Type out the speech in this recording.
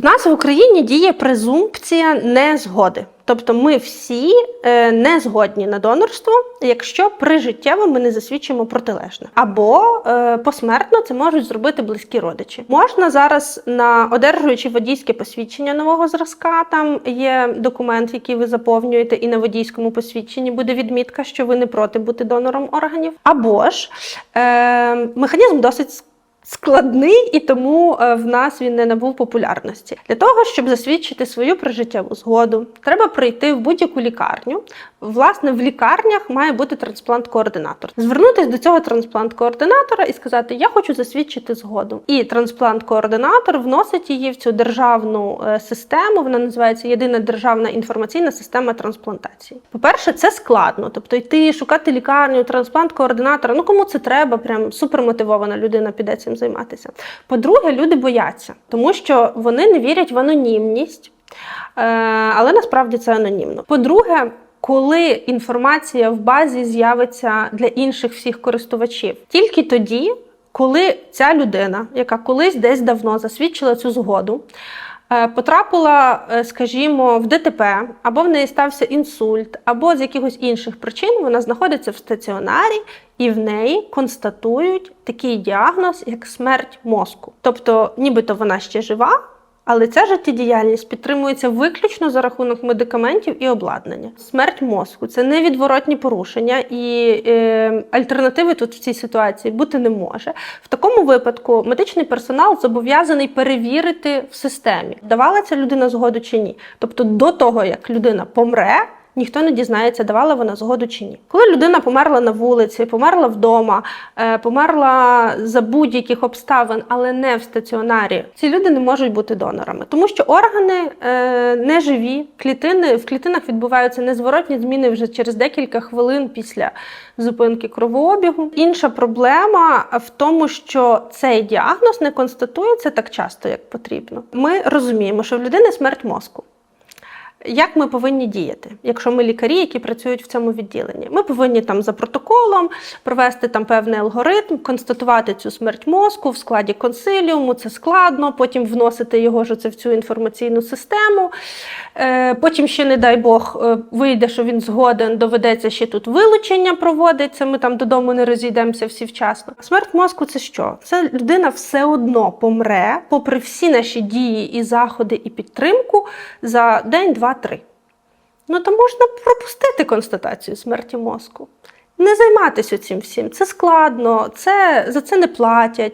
В нас в Україні діє презумпція незгоди. Тобто ми всі е, не згодні на донорство, якщо прижиттєво ми не засвідчимо протилежне. Або е, посмертно це можуть зробити близькі родичі. Можна зараз на одержуючи водійське посвідчення нового зразка, там є документ, який ви заповнюєте, і на водійському посвідченні буде відмітка, що ви не проти бути донором органів. Або ж е, механізм досить складний, і тому е, в нас він не набув популярності. Для того, щоб засвідчити свою прижиттєву згоду, треба прийти в будь-яку лікарню. Власне, в лікарнях має бути трансплант-координатор. Звернутися до цього трансплант-координатора і сказати: Я хочу засвідчити згоду. І трансплант-координатор вносить її в цю державну е, систему. Вона називається Єдина державна інформаційна система трансплантації. По-перше, це складно, тобто йти шукати лікарню, трансплант-координатора. Ну кому це треба? Прям супермотивована людина піде цим займатися. По-друге, люди бояться, тому що вони не вірять в анонімність, е, але насправді це анонімно. По-друге, коли інформація в базі з'явиться для інших всіх користувачів, тільки тоді, коли ця людина, яка колись десь давно засвідчила цю згоду, потрапила, е, скажімо, в ДТП, або в неї стався інсульт, або з якихось інших причин вона знаходиться в стаціонарі, і в неї констатують такий діагноз, як смерть мозку. Тобто, нібито вона ще жива. Але ця життєдіяльність підтримується виключно за рахунок медикаментів і обладнання. Смерть мозку це невідворотні порушення, і е, альтернативи тут в цій ситуації бути не може. В такому випадку медичний персонал зобов'язаний перевірити в системі, давала ця людина згоду чи ні. Тобто, до того як людина помре. Ніхто не дізнається, давала вона згоду чи ні. Коли людина померла на вулиці, померла вдома, е, померла за будь-яких обставин, але не в стаціонарі, ці люди не можуть бути донорами, тому що органи е, не живі, клітини в клітинах відбуваються незворотні зміни вже через декілька хвилин після зупинки кровообігу. Інша проблема в тому, що цей діагноз не констатується так часто, як потрібно. Ми розуміємо, що в людини смерть мозку. Як ми повинні діяти, якщо ми лікарі, які працюють в цьому відділенні? Ми повинні там за протоколом провести там певний алгоритм, констатувати цю смерть мозку в складі консиліуму, це складно, потім вносити його ж в цю інформаційну систему. Е, потім ще, не дай Бог, е, вийде, що він згоден, доведеться ще тут вилучення проводиться. Ми там додому не розійдемося всі вчасно. Смерть мозку це що? Це людина все одно помре, попри всі наші дії і заходи, і підтримку за день-два. 2-3. Ну, то можна пропустити констатацію смерті мозку. Не займатися цим всім. Це складно, це, за це не платять.